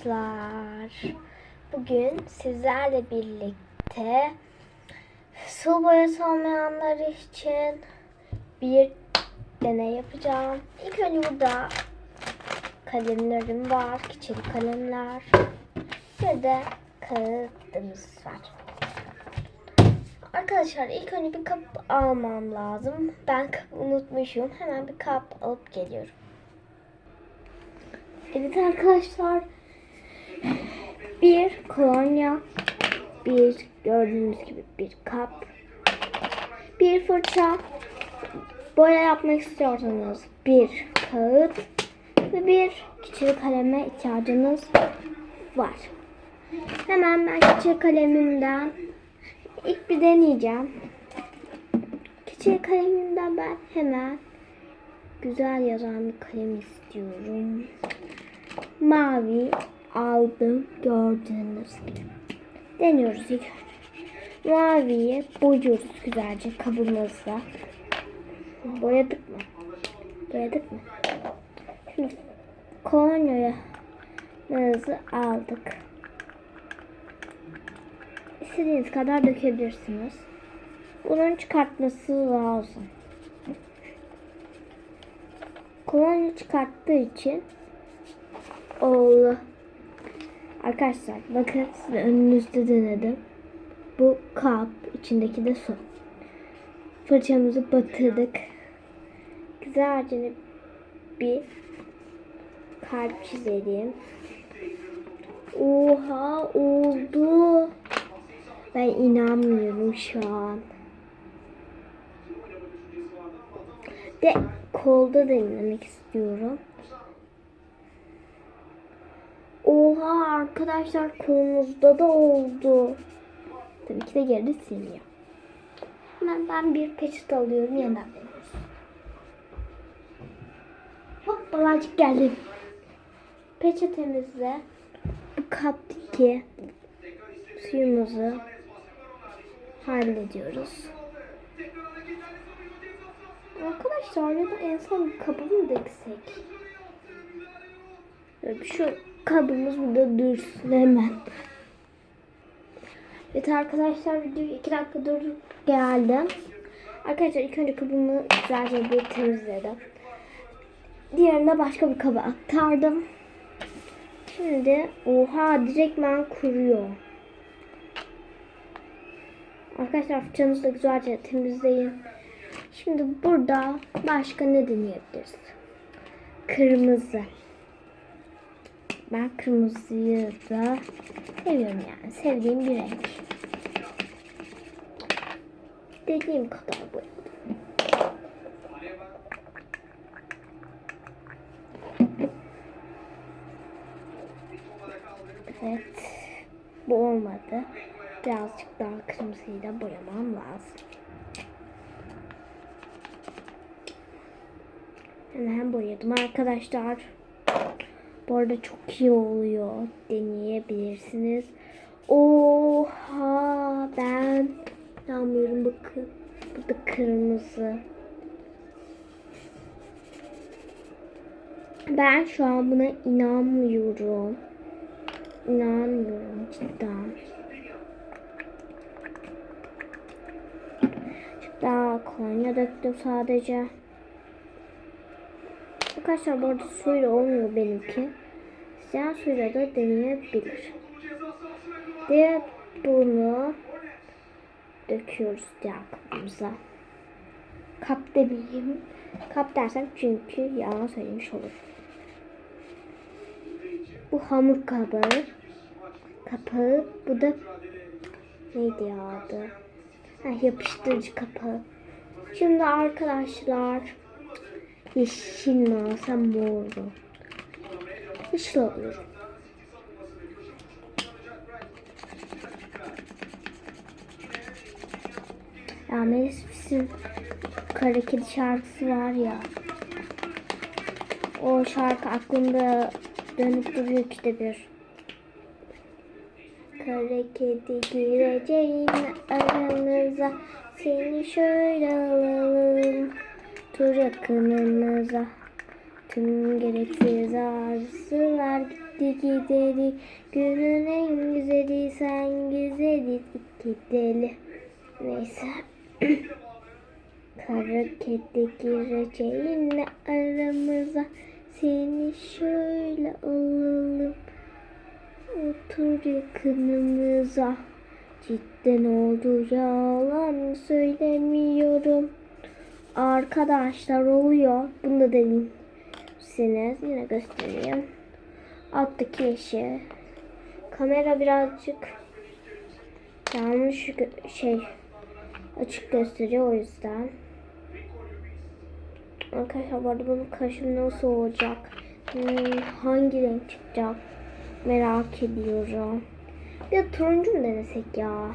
arkadaşlar. Bugün sizlerle birlikte su boyası olmayanlar için bir deney yapacağım. İlk önce burada kalemlerim var. Keçeli kalemler. Bir de kağıdımız var. Arkadaşlar ilk önce bir kap almam lazım. Ben kap unutmuşum. Hemen bir kap alıp geliyorum. Evet arkadaşlar. Bir kolonya, bir gördüğünüz gibi bir kap, bir fırça, boya yapmak istiyorsanız bir kağıt ve bir küçük kaleme ihtiyacınız var. Hemen ben küçük kalemimden ilk bir deneyeceğim. Küçük kalemimden ben hemen güzel yazan bir kalem istiyorum. Mavi aldım gördüğünüz gibi. Deniyoruz ilk. Maviyi boyuyoruz güzelce kabımızda. Boyadık mı? Boyadık mı? Şimdi kolonyayı aldık. İstediğiniz kadar dökebilirsiniz. Bunun çıkartması lazım. Kolonya çıkarttığı için oldu. Arkadaşlar bakın size önünüzde denedim. Bu kap içindeki de su. Fırçamızı batırdık. Güzelce bir kalp çizelim. Oha oldu. Ben inanmıyorum şu an. De kolda denemek istiyorum. Oha arkadaşlar kolumuzda da oldu. Tabii ki de geride siliyor. Hemen ben bir peçete alıyorum yeniden deniyoruz. Hop balacık geldi. Peçetemizle bu kaptaki suyumuzu hallediyoruz. Arkadaşlar ya da en son kabı mı? Böyle Şu kabımız burada dursun hemen. Evet arkadaşlar videoyu 2 dakika durup geldim. Arkadaşlar ilk önce kabımı güzelce bir temizledim. Diğerine başka bir kaba aktardım. Şimdi oha direktmen kuruyor. Arkadaşlar fırçanızı da güzelce temizleyin. Şimdi burada başka ne deneyebiliriz? Kırmızı. Ben kırmızıyı da seviyorum yani. Sevdiğim bir renk. Dediğim kadar bu. Evet. Bu olmadı. Birazcık daha kırmızıyı da boyamam lazım. Hemen boyadım arkadaşlar. Bu arada çok iyi oluyor. Deneyebilirsiniz. Oha ben inanmıyorum bakın. Bu da kırmızı. Ben şu an buna inanmıyorum. İnanmıyorum cidden. Daha kolonya döktüm sadece. Arkadaşlar bu arada suyla olmuyor benimki. Siyah suyla da deneyebilir. Diğer bunu döküyoruz diğer kapımıza. Kap demeyeyim. Kap dersem çünkü yalan söylemiş olur. Bu hamur kabı. Kapağı. Bu da neydi ya adı? Ha, yapıştırıcı kapağı. Şimdi arkadaşlar yeşil mi alsam mor mu? Yeşil alıyorum. Ya Melis Fis'in Kara Kedi şarkısı var ya. O şarkı aklımda dönüp duruyor işte bir. Kara kedi gireceğin aranıza Seni şöyle alalım Tur yakınımıza Tüm gereksiz arzular gitti gideri Günün en güzeli sen güzeliz iki Neyse. Kara kedi gireceğinle aramıza Seni şöyle alalım. Otur yakınımıza. Cidden oldu yalan söylemiyorum Arkadaşlar oluyor. Bunu da deneyim. Size yine göstereyim. Alttaki yeşil. Kamera birazcık yanlış şey açık gösteriyor o yüzden. Arkadaşlar bu arada bunun karışımı nasıl olacak? Hmm, hangi renk çıkacak? Merak ediyorum. Ya turuncu mu denesek ya?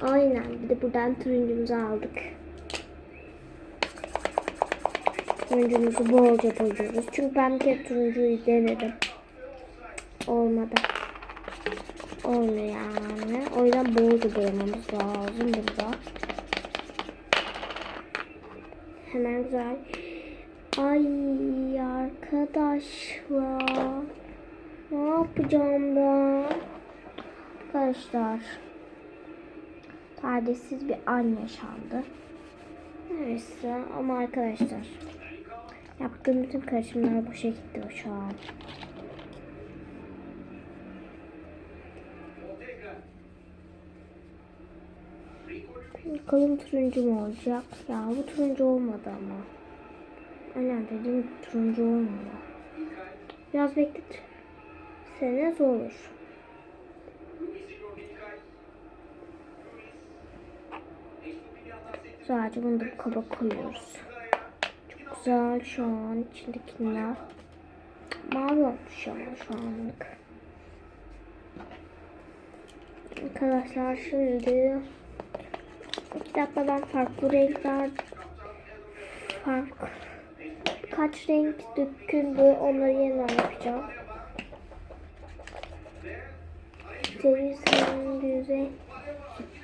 Aynen. Bir de buradan turuncumuzu aldık. Turuncumuzu bolca boyuyoruz. Çünkü ben bir kere turuncuyu denedim. Olmadı. Olmuyor yani. O yüzden bolca boyamamız lazım burada. Hemen güzel. Ay arkadaşlar. Ne yapacağım ben? Arkadaşlar. Talihsiz bir an yaşandı. Neyse ama arkadaşlar. Yaptığım bütün karışımlar boşa gitti şu an. Bakalım turuncu mu olacak? Ya bu turuncu olmadı ama. Aynen dediğim turuncu olmuyor. Biraz beklet. Sene olur. Sadece bunu da bu kaba koyuyoruz. Güzel şu an içindekiler. Mavi olmuş ama şu anlık. Arkadaşlar şimdi ben farklı renkler fark kaç renk döküldü onları yeniden yapacağım. Denizin güzel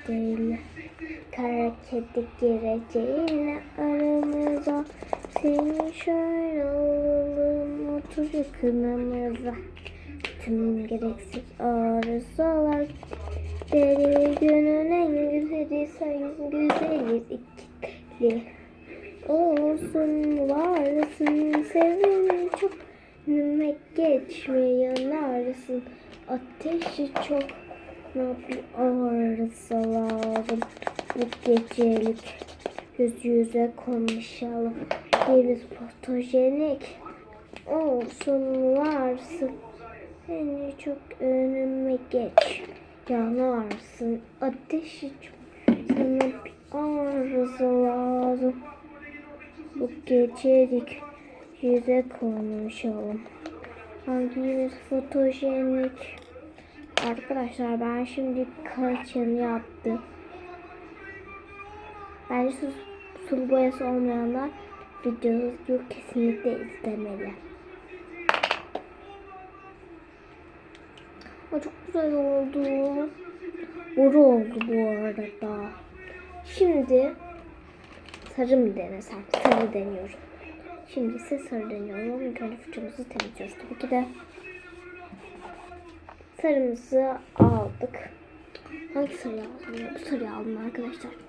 değil. Kara kedi gireceğine aramıza Seni şöyle alalım otur yakınımıza Tüm gereksiz arızalar. Deli günün en güzeli sen güzeliz. İkili Olsun varsın. Sevin çok Önüme geçme yanarsın Ateşi çok ne bir arızalarım. Bu gecelik yüz yüze konuşalım. Deniz fotojenik olsun varsın. Seni çok önüme geç. Yanarsın. Ateşi çok Sana bir arıza lazım. Bu gecelik yüze konuşalım. Hangimiz fotojenik? Arkadaşlar ben şimdi kaçını yaptım. Bence su, sulu boyası olmayanlar videoyu kesinlikle izlemeli. O çok güzel oldu. Boru oldu bu arada. Şimdi sarı mı denesem? Sarı deniyorum. Şimdi ise sarı deniyorum. İlk önce fırçamızı temizliyoruz. Tabii ki de sarımızı aldık. Hangi sarıyı aldım? Bu sarıyı aldım arkadaşlar.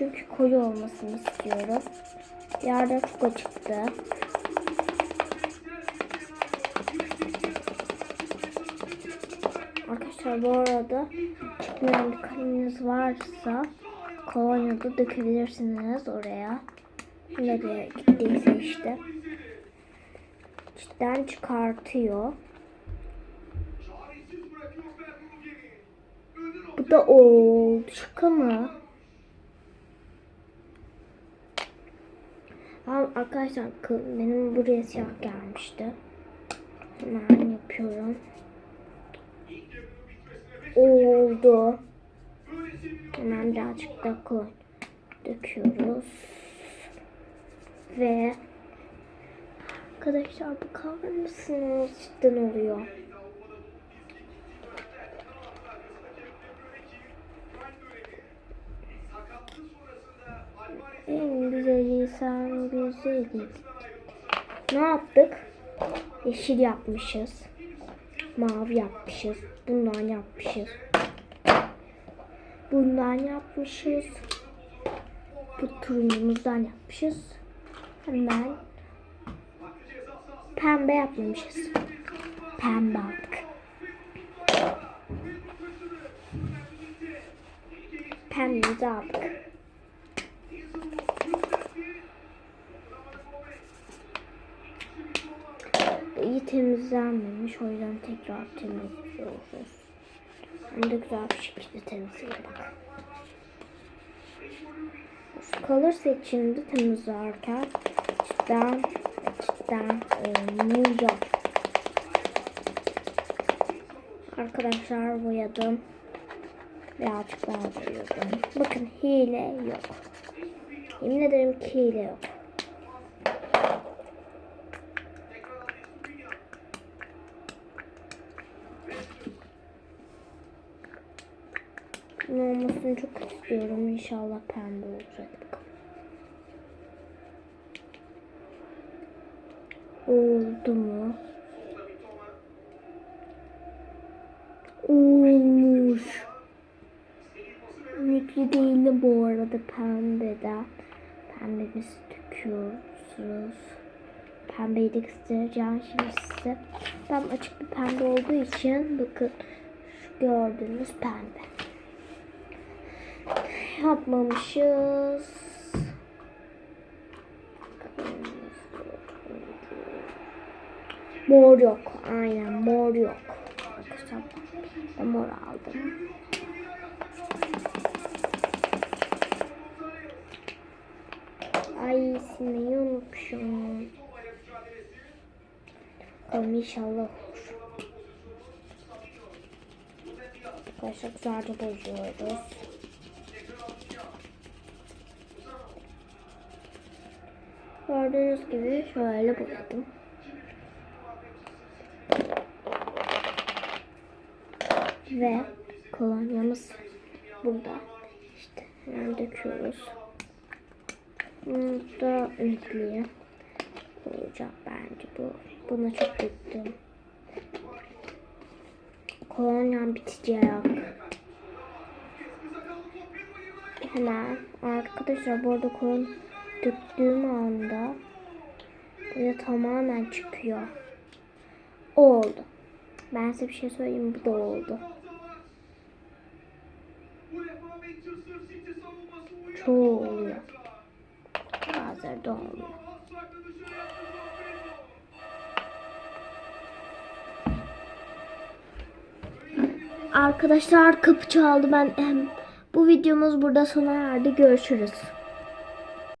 Çünkü koyu olmasını istiyorum. Yerde fuga çıktı. Arkadaşlar bu arada çıkmayan bir kaleminiz varsa kolonya da dökebilirsiniz oraya. Nereye gittiyse işte. İçten çıkartıyor. Bu da oldu. Şaka mı? Arkadaşlar kı- benim buraya siyah gelmişti. Hemen yapıyorum. Oldu. Hemen birazcık da koy. Döküyoruz. Ve arkadaşlar bakar mısınız? Cidden oluyor. En güzeli sen güzeliz. Ne yaptık? Yeşil yapmışız. Mavi yapmışız. Bundan yapmışız. Bundan yapmışız. Bu turuncumuzdan yapmışız. Hemen pembe yapmamışız. Pembe aldık. Pembemizi aldık. Bu iyi temizlenmemiş. O yüzden tekrar temizliyoruz. Hem de güzel bir şekilde temizleyelim kalırsa içinde temizlerken cidden cidden olmuyor. Arkadaşlar boyadım. Birazcık daha boyadım. Bakın hile yok. Yemin ederim ki hile yok. Ne olmasını çok istiyorum. İnşallah pembe olacak. Oldu mu? Olmuş. Ümitli değil bu arada pembeden. Pembemizi döküyoruz. Pembeyi de göstereceğim şimdi size. Tam açık bir pembe olduğu için bakın şu gördüğünüz pembe. Yapmamışız. Mor yok. Aynen mor yok. Arkadaşlar mor aldım. Ay silmeyi unutmuşum. Bakalım inşallah olur. Arkadaşlar güzelce bozuyoruz. Gördüğünüz gibi şöyle boyadım. Ve kolonyamız burada. İşte hemen döküyoruz. Bunu da olacak bence bu. Buna çok döktüm. Kolonyam bitecek. Hemen arkadaşlar bu arada kolonya döktüğüm anda böyle tamamen çıkıyor. O oldu. Ben size bir şey söyleyeyim bu da oldu. Çoğu oluyor. Bazıları da olmuyor. Arkadaşlar kapı çaldı ben bu videomuz burada sona erdi görüşürüz.